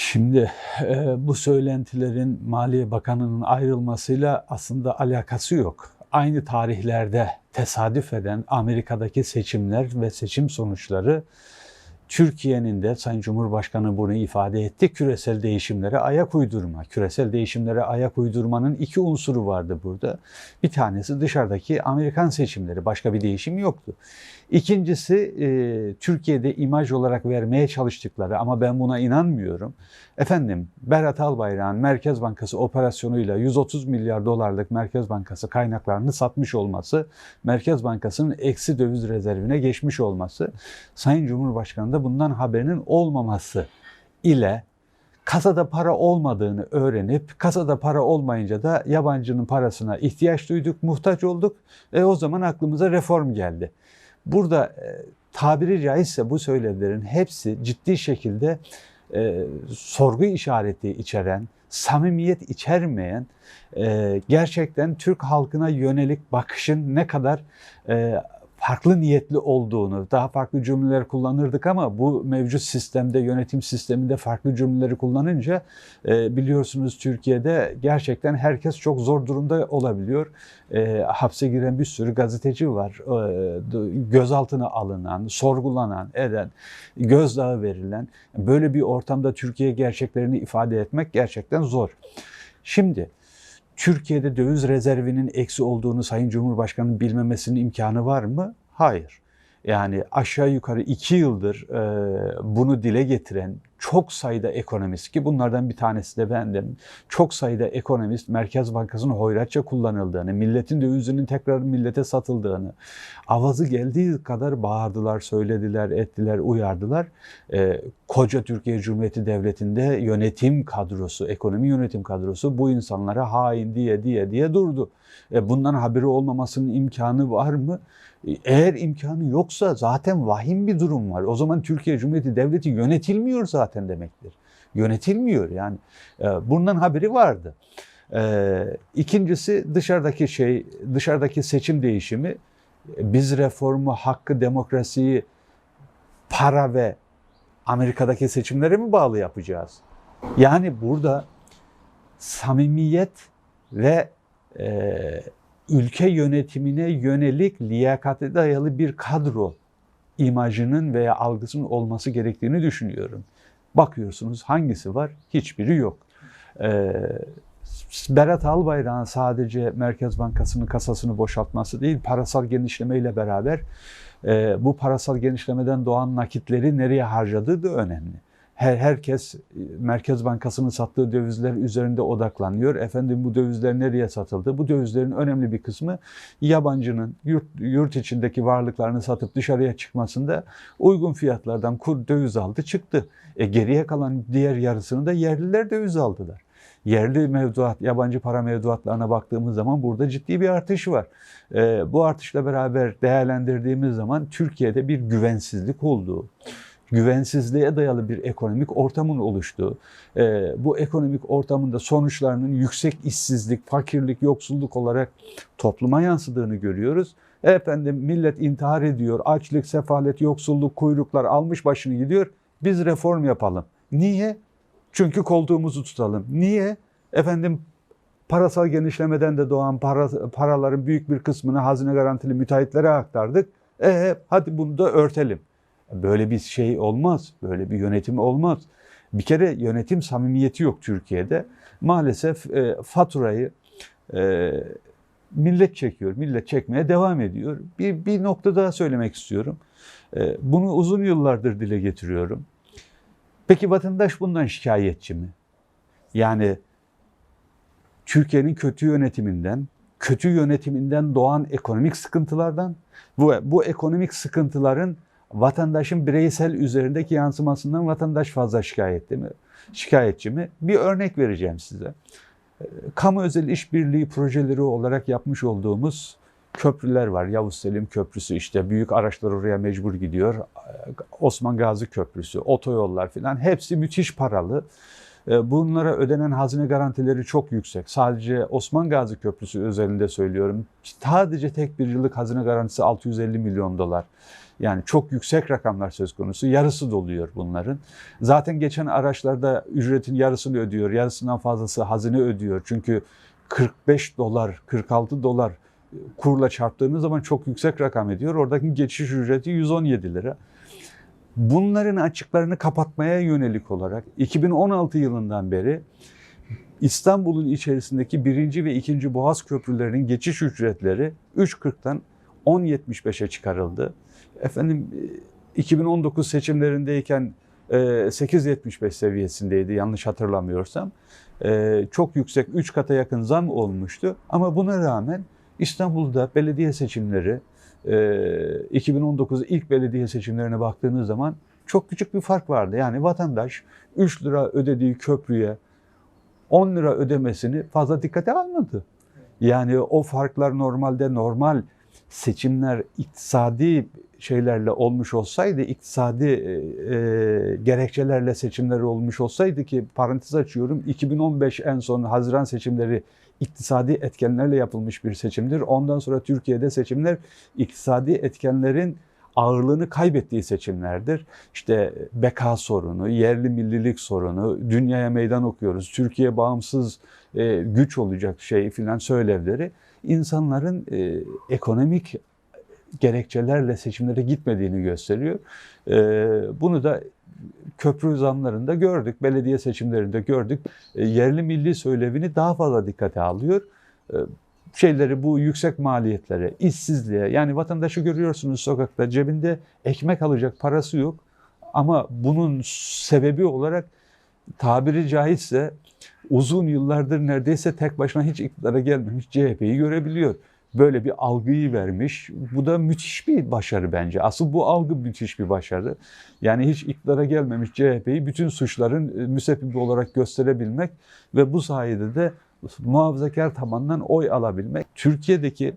Şimdi e, bu söylentilerin Maliye Bakanı'nın ayrılmasıyla aslında alakası yok. Aynı tarihlerde tesadüf eden Amerika'daki seçimler ve seçim sonuçları Türkiye'nin de Sayın Cumhurbaşkanı bunu ifade etti. Küresel değişimlere ayak uydurma. Küresel değişimlere ayak uydurmanın iki unsuru vardı burada. Bir tanesi dışarıdaki Amerikan seçimleri. Başka bir değişim yoktu. İkincisi e, Türkiye'de imaj olarak vermeye çalıştıkları ama ben buna inanmıyorum. Efendim Berat Albayrak'ın Merkez Bankası operasyonuyla 130 milyar dolarlık Merkez Bankası kaynaklarını satmış olması, Merkez Bankası'nın eksi döviz rezervine geçmiş olması, Sayın Cumhurbaşkanı da bundan haberinin olmaması ile kasada para olmadığını öğrenip kasada para olmayınca da yabancının parasına ihtiyaç duyduk, muhtaç olduk. E o zaman aklımıza reform geldi. Burada e, tabiri caizse bu söylevlerin hepsi ciddi şekilde e, sorgu işareti içeren, samimiyet içermeyen, e, gerçekten Türk halkına yönelik bakışın ne kadar e, farklı niyetli olduğunu, daha farklı cümleler kullanırdık ama bu mevcut sistemde, yönetim sisteminde farklı cümleleri kullanınca e, biliyorsunuz Türkiye'de gerçekten herkes çok zor durumda olabiliyor. E, hapse giren bir sürü gazeteci var. E, gözaltına alınan, sorgulanan, eden, gözdağı verilen. Böyle bir ortamda Türkiye gerçeklerini ifade etmek gerçekten zor. Şimdi Türkiye'de döviz rezervinin eksi olduğunu Sayın Cumhurbaşkanı'nın bilmemesinin imkanı var mı? Hayır. Yani aşağı yukarı iki yıldır e, bunu dile getiren çok sayıda ekonomist ki bunlardan bir tanesi de bendim. Çok sayıda ekonomist Merkez Bankası'nın hoyratça kullanıldığını, milletin dövizinin tekrar millete satıldığını, avazı geldiği kadar bağırdılar, söylediler, ettiler, uyardılar. E, koca Türkiye Cumhuriyeti Devleti'nde yönetim kadrosu, ekonomi yönetim kadrosu bu insanlara hain diye diye diye durdu. E, bundan haberi olmamasının imkanı var mı? Eğer imkanı yoksa zaten vahim bir durum var. O zaman Türkiye Cumhuriyeti Devleti yönetilmiyor zaten demektir. Yönetilmiyor yani. E, bundan haberi vardı. E, ikincisi dışarıdaki şey, dışarıdaki seçim değişimi biz reformu, hakkı, demokrasiyi para ve Amerika'daki seçimlere mi bağlı yapacağız? Yani burada samimiyet ve e, ülke yönetimine yönelik liyakate dayalı bir kadro imajının veya algısının olması gerektiğini düşünüyorum. Bakıyorsunuz hangisi var? Hiçbiri yok. Ee, Berat Albayrak'ın sadece Merkez Bankası'nın kasasını boşaltması değil, parasal genişlemeyle beraber e, bu parasal genişlemeden doğan nakitleri nereye harcadığı da önemli her herkes e, Merkez Bankası'nın sattığı dövizler üzerinde odaklanıyor. Efendim bu dövizler nereye satıldı? Bu dövizlerin önemli bir kısmı yabancının yurt, yurt içindeki varlıklarını satıp dışarıya çıkmasında uygun fiyatlardan kur döviz aldı çıktı. E geriye kalan diğer yarısını da yerliler döviz aldılar. Yerli mevduat, yabancı para mevduatlarına baktığımız zaman burada ciddi bir artış var. E, bu artışla beraber değerlendirdiğimiz zaman Türkiye'de bir güvensizlik olduğu, güvensizliğe dayalı bir ekonomik ortamın oluştuğu, e, bu ekonomik ortamında sonuçlarının yüksek işsizlik, fakirlik, yoksulluk olarak topluma yansıdığını görüyoruz. Efendim millet intihar ediyor, açlık, sefalet, yoksulluk, kuyruklar almış başını gidiyor. Biz reform yapalım. Niye? Çünkü koltuğumuzu tutalım. Niye? Efendim parasal genişlemeden de doğan para, paraların büyük bir kısmını hazine garantili müteahhitlere aktardık. E hadi bunu da örtelim. Böyle bir şey olmaz. Böyle bir yönetim olmaz. Bir kere yönetim samimiyeti yok Türkiye'de. Maalesef e, faturayı e, millet çekiyor. Millet çekmeye devam ediyor. Bir, bir nokta daha söylemek istiyorum. E, bunu uzun yıllardır dile getiriyorum. Peki vatandaş bundan şikayetçi mi? Yani Türkiye'nin kötü yönetiminden, kötü yönetiminden doğan ekonomik sıkıntılardan, bu, bu ekonomik sıkıntıların vatandaşın bireysel üzerindeki yansımasından vatandaş fazla şikayetli mi? Şikayetçi mi? Bir örnek vereceğim size. Ee, kamu özel işbirliği projeleri olarak yapmış olduğumuz köprüler var. Yavuz Selim Köprüsü işte büyük araçlar oraya mecbur gidiyor. Ee, Osman Gazi Köprüsü, otoyollar filan hepsi müthiş paralı. Ee, bunlara ödenen hazine garantileri çok yüksek. Sadece Osman Gazi Köprüsü özelinde söylüyorum. Sadece tek bir yıllık hazine garantisi 650 milyon dolar. Yani çok yüksek rakamlar söz konusu. Yarısı doluyor bunların. Zaten geçen araçlarda ücretin yarısını ödüyor. Yarısından fazlası hazine ödüyor. Çünkü 45 dolar, 46 dolar kurla çarptığınız zaman çok yüksek rakam ediyor. Oradaki geçiş ücreti 117 lira. Bunların açıklarını kapatmaya yönelik olarak 2016 yılından beri İstanbul'un içerisindeki birinci ve ikinci Boğaz köprülerinin geçiş ücretleri 3.40'tan 10.75'e çıkarıldı. Efendim 2019 seçimlerindeyken e, 8.75 seviyesindeydi yanlış hatırlamıyorsam. E, Çok yüksek 3 kata yakın zam olmuştu ama buna rağmen İstanbul'da belediye seçimleri e, 2019 ilk belediye seçimlerine baktığınız zaman çok küçük bir fark vardı. Yani vatandaş 3 lira ödediği köprüye 10 lira ödemesini fazla dikkate almadı. Yani o farklar normalde normal seçimler iktisadi şeylerle olmuş olsaydı, iktisadi e, e, gerekçelerle seçimler olmuş olsaydı ki parantez açıyorum 2015 en son Haziran seçimleri iktisadi etkenlerle yapılmış bir seçimdir. Ondan sonra Türkiye'de seçimler iktisadi etkenlerin ağırlığını kaybettiği seçimlerdir. İşte beka sorunu, yerli millilik sorunu, dünyaya meydan okuyoruz, Türkiye bağımsız e, güç olacak şey filan söylevleri insanların e, ekonomik gerekçelerle seçimlere gitmediğini gösteriyor. E, bunu da köprü zamlarında gördük, belediye seçimlerinde gördük. E, yerli milli söylevini daha fazla dikkate alıyor. E, şeyleri bu yüksek maliyetlere, işsizliğe yani vatandaşı görüyorsunuz sokakta cebinde ekmek alacak parası yok. Ama bunun sebebi olarak tabiri caizse uzun yıllardır neredeyse tek başına hiç iktidara gelmemiş CHP'yi görebiliyor. Böyle bir algıyı vermiş. Bu da müthiş bir başarı bence. Asıl bu algı müthiş bir başarı. Yani hiç iktidara gelmemiş CHP'yi bütün suçların e, müsebbibi olarak gösterebilmek ve bu sayede de muhafazakar tabandan oy alabilmek. Türkiye'deki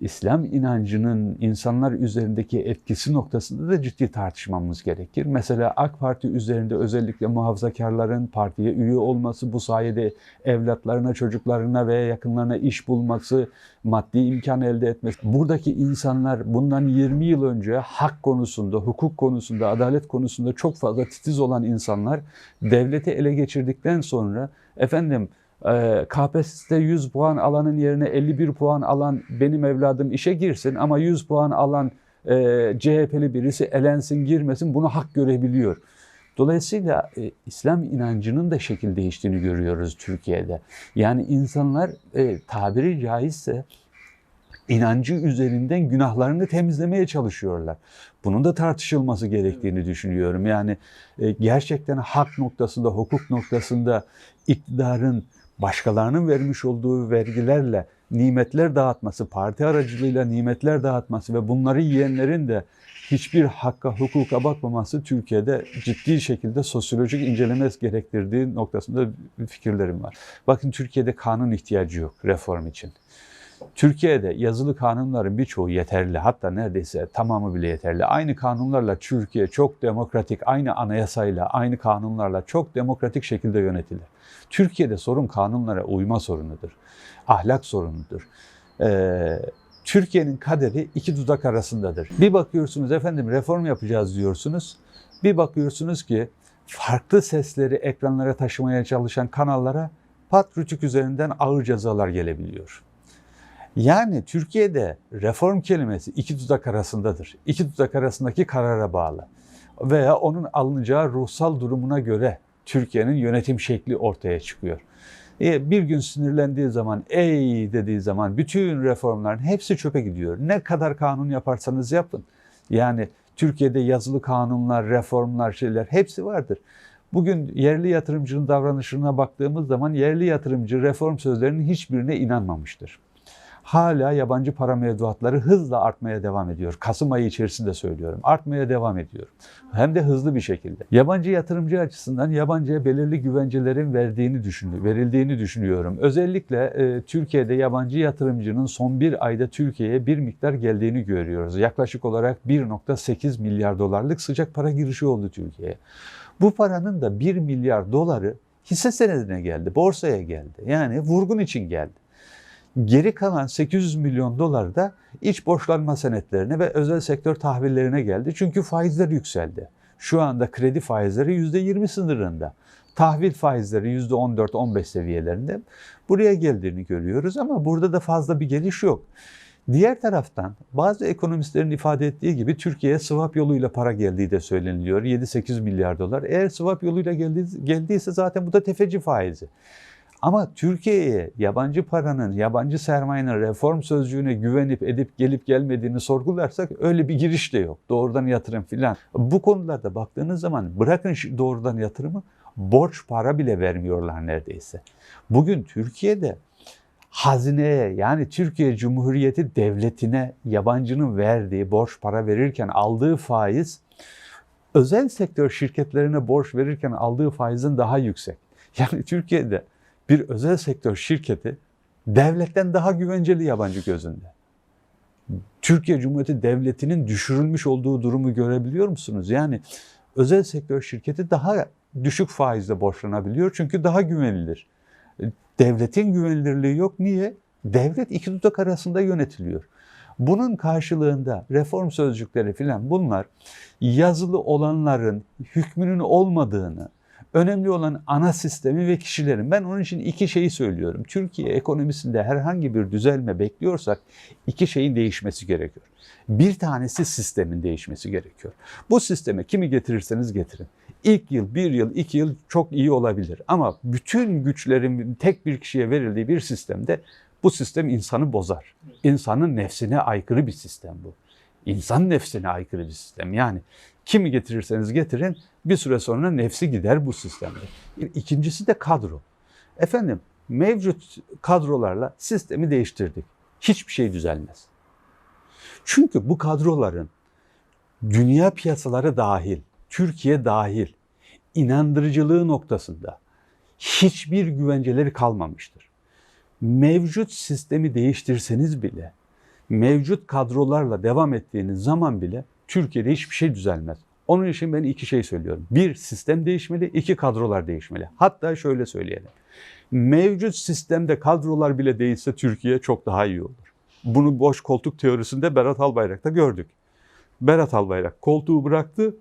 İslam inancının insanlar üzerindeki etkisi noktasında da ciddi tartışmamız gerekir. Mesela AK Parti üzerinde özellikle muhafazakarların partiye üye olması, bu sayede evlatlarına, çocuklarına veya yakınlarına iş bulması, maddi imkan elde etmesi. Buradaki insanlar bundan 20 yıl önce hak konusunda, hukuk konusunda, adalet konusunda çok fazla titiz olan insanlar devleti ele geçirdikten sonra efendim KPSS'de 100 puan alanın yerine 51 puan alan benim evladım işe girsin ama 100 puan alan e, CHP'li birisi elensin girmesin bunu hak görebiliyor. Dolayısıyla e, İslam inancının da şekil değiştiğini görüyoruz Türkiye'de. Yani insanlar e, tabiri caizse inancı üzerinden günahlarını temizlemeye çalışıyorlar. Bunun da tartışılması gerektiğini düşünüyorum. Yani e, gerçekten hak noktasında, hukuk noktasında iktidarın başkalarının vermiş olduğu vergilerle nimetler dağıtması, parti aracılığıyla nimetler dağıtması ve bunları yiyenlerin de hiçbir hakka, hukuka bakmaması Türkiye'de ciddi şekilde sosyolojik inceleme gerektirdiği noktasında fikirlerim var. Bakın Türkiye'de kanun ihtiyacı yok reform için. Türkiye'de yazılı kanunların birçoğu yeterli. Hatta neredeyse tamamı bile yeterli. Aynı kanunlarla Türkiye çok demokratik, aynı anayasayla, aynı kanunlarla çok demokratik şekilde yönetilir. Türkiye'de sorun kanunlara uyma sorunudur. Ahlak sorunudur. Ee, Türkiye'nin kaderi iki dudak arasındadır. Bir bakıyorsunuz efendim reform yapacağız diyorsunuz. Bir bakıyorsunuz ki farklı sesleri ekranlara taşımaya çalışan kanallara pat rütük üzerinden ağır cezalar gelebiliyor. Yani Türkiye'de reform kelimesi iki dudak arasındadır. İki dudak arasındaki karara bağlı. Veya onun alınacağı ruhsal durumuna göre Türkiye'nin yönetim şekli ortaya çıkıyor. E, bir gün sinirlendiği zaman, ey dediği zaman bütün reformların hepsi çöpe gidiyor. Ne kadar kanun yaparsanız yapın. Yani Türkiye'de yazılı kanunlar, reformlar, şeyler hepsi vardır. Bugün yerli yatırımcının davranışına baktığımız zaman yerli yatırımcı reform sözlerinin hiçbirine inanmamıştır hala yabancı para mevduatları hızla artmaya devam ediyor. Kasım ayı içerisinde söylüyorum. Artmaya devam ediyor. Hem de hızlı bir şekilde. Yabancı yatırımcı açısından yabancıya belirli güvencelerin verdiğini düşünüyorum, verildiğini düşünüyorum. Özellikle e, Türkiye'de yabancı yatırımcının son bir ayda Türkiye'ye bir miktar geldiğini görüyoruz. Yaklaşık olarak 1.8 milyar dolarlık sıcak para girişi oldu Türkiye'ye. Bu paranın da 1 milyar doları hisse senedine geldi, borsaya geldi. Yani vurgun için geldi. Geri kalan 800 milyon dolar da iç borçlanma senetlerine ve özel sektör tahvillerine geldi. Çünkü faizler yükseldi. Şu anda kredi faizleri %20 sınırında. Tahvil faizleri %14-15 seviyelerinde. Buraya geldiğini görüyoruz ama burada da fazla bir geliş yok. Diğer taraftan bazı ekonomistlerin ifade ettiği gibi Türkiye'ye swap yoluyla para geldiği de söyleniliyor. 7-8 milyar dolar. Eğer swap yoluyla geldi, geldiyse zaten bu da tefeci faizi. Ama Türkiye'ye yabancı paranın, yabancı sermayenin reform sözcüğüne güvenip edip gelip gelmediğini sorgularsak öyle bir giriş de yok. Doğrudan yatırım filan. Bu konularda baktığınız zaman bırakın doğrudan yatırımı borç para bile vermiyorlar neredeyse. Bugün Türkiye'de hazineye yani Türkiye Cumhuriyeti Devleti'ne yabancının verdiği borç para verirken aldığı faiz özel sektör şirketlerine borç verirken aldığı faizin daha yüksek. Yani Türkiye'de bir özel sektör şirketi devletten daha güvenceli yabancı gözünde. Türkiye Cumhuriyeti Devleti'nin düşürülmüş olduğu durumu görebiliyor musunuz? Yani özel sektör şirketi daha düşük faizle borçlanabiliyor çünkü daha güvenilir. Devletin güvenilirliği yok. Niye? Devlet iki dudak arasında yönetiliyor. Bunun karşılığında reform sözcükleri filan bunlar yazılı olanların hükmünün olmadığını, önemli olan ana sistemi ve kişilerin. Ben onun için iki şeyi söylüyorum. Türkiye ekonomisinde herhangi bir düzelme bekliyorsak iki şeyin değişmesi gerekiyor. Bir tanesi sistemin değişmesi gerekiyor. Bu sisteme kimi getirirseniz getirin. İlk yıl, bir yıl, iki yıl çok iyi olabilir. Ama bütün güçlerin tek bir kişiye verildiği bir sistemde bu sistem insanı bozar. İnsanın nefsine aykırı bir sistem bu. İnsan nefsine aykırı bir sistem. Yani kimi getirirseniz getirin bir süre sonra nefsi gider bu sistemde. İkincisi de kadro. Efendim mevcut kadrolarla sistemi değiştirdik. Hiçbir şey düzelmez. Çünkü bu kadroların dünya piyasaları dahil, Türkiye dahil inandırıcılığı noktasında hiçbir güvenceleri kalmamıştır. Mevcut sistemi değiştirseniz bile, mevcut kadrolarla devam ettiğiniz zaman bile Türkiye'de hiçbir şey düzelmez. Onun için ben iki şey söylüyorum. Bir, sistem değişmeli, iki kadrolar değişmeli. Hatta şöyle söyleyelim. Mevcut sistemde kadrolar bile değilse Türkiye çok daha iyi olur. Bunu boş koltuk teorisinde Berat Albayrak'ta gördük. Berat Albayrak koltuğu bıraktı.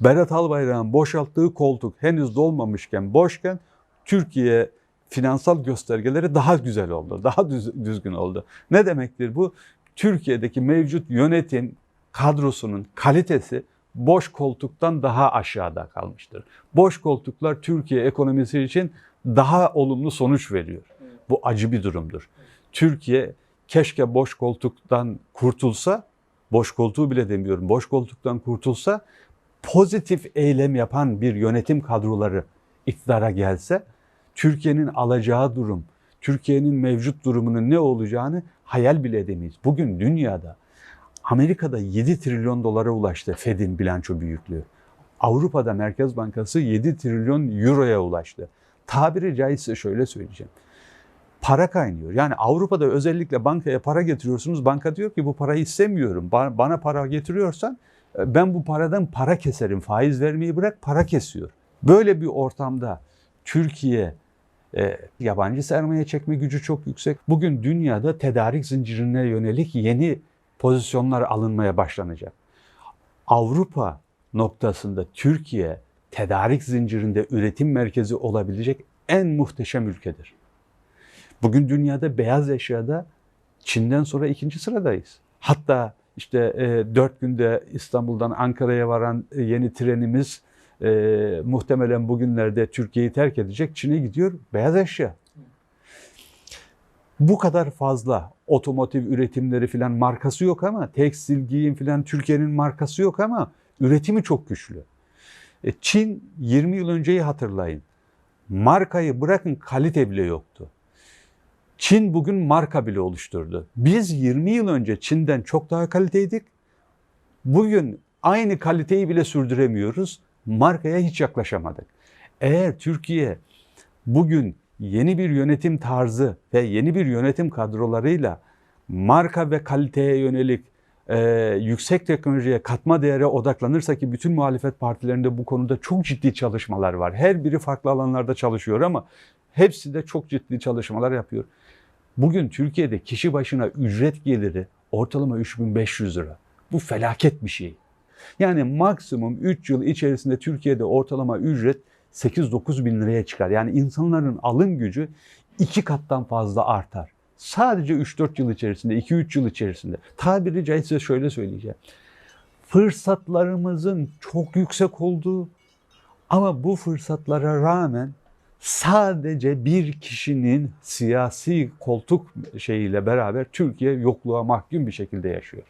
Berat Albayrak'ın boşalttığı koltuk henüz dolmamışken, boşken Türkiye finansal göstergeleri daha güzel oldu, daha düz, düzgün oldu. Ne demektir bu? Türkiye'deki mevcut yönetim kadrosunun kalitesi boş koltuktan daha aşağıda kalmıştır. Boş koltuklar Türkiye ekonomisi için daha olumlu sonuç veriyor. Bu acı bir durumdur. Türkiye keşke boş koltuktan kurtulsa, boş koltuğu bile demiyorum, boş koltuktan kurtulsa pozitif eylem yapan bir yönetim kadroları iktidara gelse Türkiye'nin alacağı durum, Türkiye'nin mevcut durumunun ne olacağını hayal bile edemeyiz. Bugün dünyada Amerika'da 7 trilyon dolara ulaştı Fed'in bilanço büyüklüğü. Avrupa'da Merkez Bankası 7 trilyon euroya ulaştı. Tabiri caizse şöyle söyleyeceğim. Para kaynıyor. Yani Avrupa'da özellikle bankaya para getiriyorsunuz. Banka diyor ki bu parayı istemiyorum. Bana para getiriyorsan e, ben bu paradan para keserim. Faiz vermeyi bırak para kesiyor. Böyle bir ortamda Türkiye e, yabancı sermaye çekme gücü çok yüksek. Bugün dünyada tedarik zincirine yönelik yeni pozisyonlar alınmaya başlanacak. Avrupa noktasında Türkiye tedarik zincirinde üretim merkezi olabilecek en muhteşem ülkedir. Bugün dünyada beyaz eşyada Çin'den sonra ikinci sıradayız. Hatta işte e, dört günde İstanbul'dan Ankara'ya varan e, yeni trenimiz e, muhtemelen bugünlerde Türkiye'yi terk edecek. Çin'e gidiyor beyaz eşya. Bu kadar fazla otomotiv üretimleri filan markası yok ama tekstil giyim filan Türkiye'nin markası yok ama üretimi çok güçlü. E, Çin 20 yıl önceyi hatırlayın. Markayı bırakın kalite bile yoktu. Çin bugün marka bile oluşturdu. Biz 20 yıl önce Çin'den çok daha kaliteydik. Bugün aynı kaliteyi bile sürdüremiyoruz. Markaya hiç yaklaşamadık. Eğer Türkiye bugün yeni bir yönetim tarzı ve yeni bir yönetim kadrolarıyla marka ve kaliteye yönelik e, yüksek teknolojiye katma değere odaklanırsa ki bütün muhalefet partilerinde bu konuda çok ciddi çalışmalar var. Her biri farklı alanlarda çalışıyor ama hepsi de çok ciddi çalışmalar yapıyor. Bugün Türkiye'de kişi başına ücret geliri ortalama 3500 lira. Bu felaket bir şey. Yani maksimum 3 yıl içerisinde Türkiye'de ortalama ücret 8-9 bin liraya çıkar. Yani insanların alım gücü iki kattan fazla artar. Sadece 3-4 yıl içerisinde, 2-3 yıl içerisinde. Tabiri caizse şöyle söyleyeceğim. Fırsatlarımızın çok yüksek olduğu ama bu fırsatlara rağmen sadece bir kişinin siyasi koltuk şeyiyle beraber Türkiye yokluğa mahkum bir şekilde yaşıyor.